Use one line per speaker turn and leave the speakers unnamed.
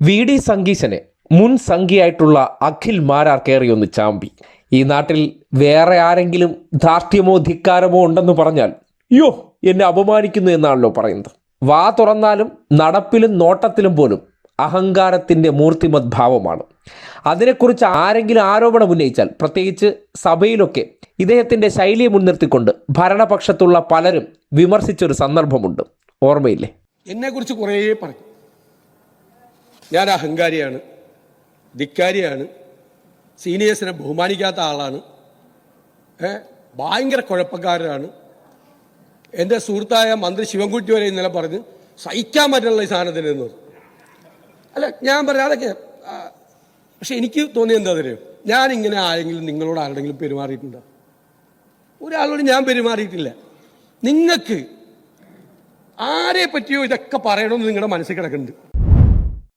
V D സംഗീശനെ മുൻ സംഖ്യയായിട്ടുള്ള അഖിൽ മാരാർ കയറിയൊന്ന് ചാമ്പി. ഈ നാട്ടിൽ വേറെ ആരെങ്കിലും ധാർഷ്ട്യമോ ധിക്കാരമോ ഉണ്ടെന്ന് പറഞ്ഞാൽ യോ എന്നെ അപമാനിക്കുന്നു എന്നാണല്ലോ പറയുന്നത്. വാ തുറന്നാലും നടപ്പിലും നോട്ടത്തിലും പോലും അഹങ്കാരത്തിന്റെ മൂർത്തിമത് ഭാവമാണ് അതിനെക്കുറിച്ച് ആരെങ്കിലും ആരോപണം ഉന്നയിച്ചാൽ പ്രത്യേകിച്ച് സഭയിലൊക്കെ ഇദ്ദേഹത്തിന്റെ ശൈലിയെ മുൻനിർത്തിക്കൊണ്ട് ഭരണപക്ഷത്തുള്ള പലരും വിമർശിച്ചൊരു സന്ദർഭമുണ്ട്. ഓർമ്മയില്ലേ?
എന്നെക്കുറിച്ച് കുറേ പറഞ്ഞു. ഞാൻ അഹങ്കാരിയാണ് ധിക്കാരിയാണ് സീനിയേഴ്സിനെ ബഹുമാനിക്കാത്ത ആളാണ് ഭയങ്കര കുഴപ്പക്കാരനാണ്. എന്റെ സുഹൃത്തായ മന്ത്രി ശിവൻകുട്ടി വരെ ഇന്നലെ പറഞ്ഞ് സഹിക്കാൻ പറ്റുള്ള ഈ സാധനത്തിന് എന്ന് അല്ല ഞാൻ പറഞ്ഞ അതൊക്കെ പക്ഷെ എനിക്ക് തോന്നിയത് എന്താ തരും ഞാൻ ഇങ്ങനെ ആരെങ്കിലും നിങ്ങളോട് ആരുടെങ്കിലും പെരുമാറിയിട്ടുണ്ടോ? ഒരാളോട് ഞാൻ പെരുമാറിയിട്ടില്ല. നിങ്ങൾക്ക് ആരെ പറ്റിയോ ഇതൊക്കെ പറയണമെന്ന് നിങ്ങളുടെ മനസ്സിൽ കിടക്കുന്നുണ്ട്.